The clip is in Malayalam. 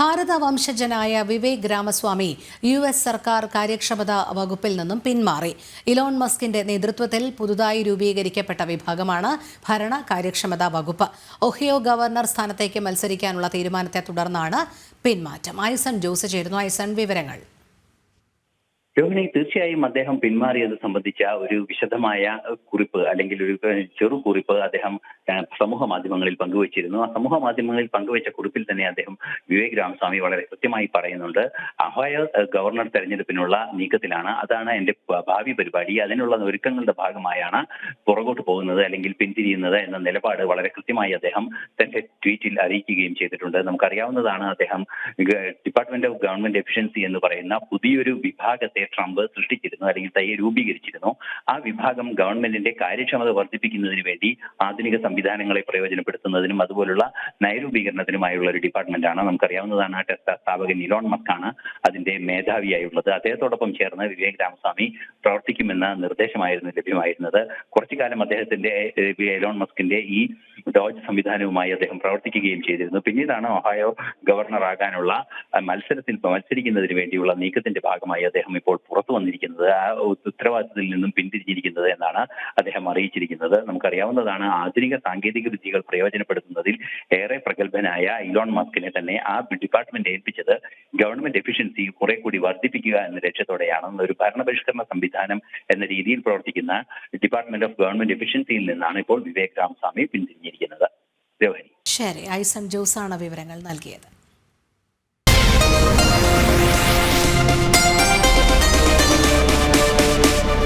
ഭാരത വംശജനായ വിവേക് രാമസ്വാമി യു എസ് സർക്കാർ കാര്യക്ഷമത വകുപ്പിൽ നിന്നും പിന്മാറി. ഇലോൺ മസ്കിന്റെ നേതൃത്വത്തിൽ പുതുതായി രൂപീകരിക്കപ്പെട്ട വിഭാഗമാണ് ഭരണ കാര്യക്ഷമതാ വകുപ്പ്. ഒഹിയോ ഗവർണർ സ്ഥാനത്തേക്ക് മത്സരിക്കാനുള്ള തീരുമാനത്തെ തുടർന്നാണ് പിന്മാറ്റം. ഐസൺ ജോസ് ചേരുന്നു. ഐസൺ വിവരങ്ങൾ. രോഹിണി തീർച്ചയായും അദ്ദേഹം പിന്മാറിയത് സംബന്ധിച്ച ഒരു വിശദമായ കുറിപ്പ് അല്ലെങ്കിൽ ഒരു ചെറു കുറിപ്പ് അദ്ദേഹം സമൂഹ മാധ്യമങ്ങളിൽ പങ്കുവച്ചിരുന്നു. ആ സമൂഹ മാധ്യമങ്ങളിൽ പങ്കുവച്ച കുറിപ്പിൽ തന്നെ അദ്ദേഹം വിവേക് രാമസ്വാമി വളരെ കൃത്യമായി പറയുന്നുണ്ട്. അഹോയ ഗവർണർ തെരഞ്ഞെടുപ്പിനുള്ള നീക്കത്തിലാണ്. അതാണ് എന്റെ ഭാവി പരിപാടി. അതിനുള്ള ഒരുക്കങ്ങളുടെ ഭാഗമായാണ് പുറകോട്ട് പോകുന്നത് അല്ലെങ്കിൽ പിന്തിരിയുന്നത് എന്ന നിലപാട് വളരെ കൃത്യമായി അദ്ദേഹം തന്റെ ട്വീറ്റിൽ അറിയിക്കുകയും ചെയ്തിട്ടുണ്ട്. നമുക്കറിയാവുന്നതാണ് അദ്ദേഹം ഡിപ്പാർട്ട്മെന്റ് ഓഫ് ഗവൺമെന്റ് എഫിഷ്യൻസി എന്ന് പറയുന്ന പുതിയൊരു വിഭാഗത്തെ ട്രംപ് സൃഷ്ടിച്ചിരുന്നു അല്ലെങ്കിൽ തയ്യെ രൂപീകരിച്ചിരുന്നു. ആ വിഭാഗം ഗവൺമെന്റിന്റെ കാര്യക്ഷമത വർദ്ധിപ്പിക്കുന്നതിന് വേണ്ടി ആധുനിക സംവിധാനങ്ങളെ പ്രയോജനപ്പെടുത്തുന്നതിനും അതുപോലുള്ള നയരൂപീകരണത്തിനുമായുള്ള ഒരു ഡിപ്പാർട്ട്മെന്റാണ് നമുക്കറിയാവുന്നതാണ് ആ ടെസ്ല സ്ഥാപകൻ ഇലോൺ മസ്കാണ് അതിന്റെ മേധാവിയായുള്ളത്. അദ്ദേഹത്തോടൊപ്പം ചേർന്ന് വിവേക് രാമസ്വാമി പ്രവർത്തിക്കുമെന്ന നിർദ്ദേശമായിരുന്നു ലഭ്യമായിരുന്നത്. കുറച്ചു കാലം അദ്ദേഹത്തിന്റെ ഇലോൺ മസ്കിന്റെ ഈ ഡോജ് സംവിധാനവുമായി അദ്ദേഹം പ്രവർത്തിക്കുകയും ചെയ്തിരുന്നു. പിന്നീടാണ് ഒഹായോ ഗവർണർ ആകാനുള്ള മത്സരത്തിൽ മത്സരിക്കുന്നതിന് വേണ്ടിയുള്ള നീക്കത്തിന്റെ ഭാഗമായി അദ്ദേഹം ഇപ്പോൾ പുറത്തു വന്നിരിക്കുന്നത്. ആ ഉത്തരവാദിത്തത്തിൽ നിന്നും പിന്തിരിഞ്ഞിരിക്കുന്നത് എന്നാണ് അദ്ദേഹം അറിയിച്ചിരിക്കുന്നത്. നമുക്കറിയാവുന്നതാണ് ആധുനിക സാങ്കേതിക വിദ്യകൾ പ്രയോജനപ്പെടുത്തുന്നതിൽ ഏറെ പ്രഗത്ഭനായ ഇലോൺ മസ്കിനെ തന്നെ ആ ഡിപ്പാർട്ട്മെന്റ് ഏൽപ്പിച്ചത് ഗവൺമെന്റ് എഫിഷ്യൻസി കുറെ കൂടി വർദ്ധിപ്പിക്കുക എന്ന ലക്ഷ്യത്തോടെയാണ് ഒരു ഭരണപരിഷ്കരണ സംവിധാനം എന്ന രീതിയിൽ പ്രവർത്തിക്കുന്ന ഡിപ്പാർട്ട്മെന്റ് ഓഫ് ഗവൺമെന്റ് എഫിഷ്യൻസിയിൽ നിന്നാണ് ഇപ്പോൾ വിവേക് രാമസ്വാമി പിന്തിരിഞ്ഞിരിക്കുന്നത് രോഹിണി ശരി ഐസൺ ജോസാണ് വിവരങ്ങൾ നൽകിയത്.